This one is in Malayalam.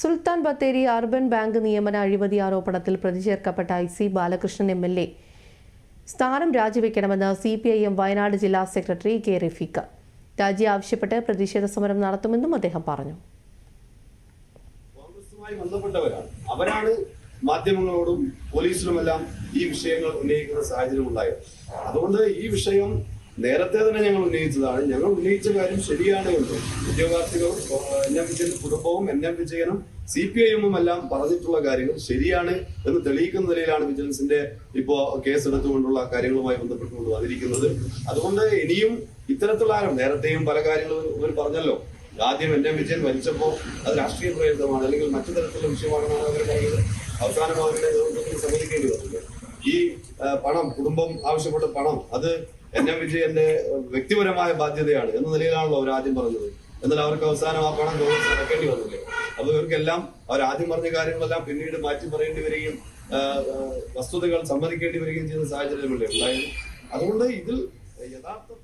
സുൽത്താൻ ബത്തേരി അർബൻ ബാങ്ക് നിയമന അഴിമതി ആരോപണത്തിൽ പ്രതിചേർക്കപ്പെട്ട I C Balakrishnan M L A. സ്ഥാനം രാജിവെക്കണമെന്ന് C P I M Wayanad ജില്ലാ സെക്രട്ടറി കെ റഫീഖ്. രാജി ആവശ്യപ്പെട്ട് പ്രതിഷേധ സമരം നടത്തുമെന്നും അദ്ദേഹം പറഞ്ഞു. അവരാണ് മാധ്യമങ്ങളോടും പോലീസിലുമെല്ലാം ഈ വിഷയങ്ങൾ ഉന്നയിക്കുന്ന സാഹചര്യം ഉണ്ടായത്. അതുകൊണ്ട് ഈ വിഷയം നേരത്തെ തന്നെ ഞങ്ങൾ ഉന്നയിച്ചതാണ്. ഞങ്ങൾ ഉന്നയിച്ച കാര്യം ശരിയാണ് എന്ന്. ഉദ്യോഗാർത്ഥികളും എൻ എം വിജയനും കുടുംബവും എൻ എം വിജയനും സി പി ഐ എമ്മും എല്ലാം പറഞ്ഞിട്ടുള്ള കാര്യങ്ങൾ ശരിയാണ് എന്ന് തെളിയിക്കുന്ന നിലയിലാണ് വിജിലൻസിന്റെ ഇപ്പോ കേസ് എടുത്തുകൊണ്ടുള്ള കാര്യങ്ങളുമായി ബന്ധപ്പെട്ടുകൊണ്ട് വന്നിരിക്കുന്നത്. അതുകൊണ്ട് ഇനിയും ഇത്തരത്തിലുള്ള ആരും നേരത്തെയും പല കാര്യങ്ങളും ഇവർ പറഞ്ഞല്ലോ. ആദ്യം എൻ എം വിജയൻ മരിച്ചപ്പോൾ അത് രാഷ്ട്രീയ പ്രേരിതമാണ് അല്ലെങ്കിൽ മറ്റു തരത്തിലുള്ള വിഷയമാണെന്നാണ് അവർ പറയുന്നത്. അവസാനം അവരുടെ നേതൃത്വത്തിൽ സമ്മതിക്കേണ്ടി വന്നത് ഈ പണം കുടുംബം ആവശ്യപ്പെട്ട പണം അത് എൻ എം വിജയന്റെ വ്യക്തിപരമായ ബാധ്യതയാണ് എന്ന നിലയിലാണല്ലോ അവർ ആദ്യം പറഞ്ഞത്. എന്നാൽ അവർക്ക് അവസാനം ആ പണം കോൺഗ്രസ് അടക്കേണ്ടി വന്നില്ലേ? അപ്പൊ ഇവർക്കെല്ലാം അവർ ആദ്യം പറഞ്ഞ കാര്യങ്ങളെല്ലാം പിന്നീട് മാറ്റി പറയേണ്ടി വരികയും വസ്തുതകൾ സമ്മതിക്കേണ്ടി വരികയും ചെയ്യുന്ന സാഹചര്യമല്ലേ അതുകൊണ്ട് ഇതിൽ യഥാർത്ഥത്തിൽ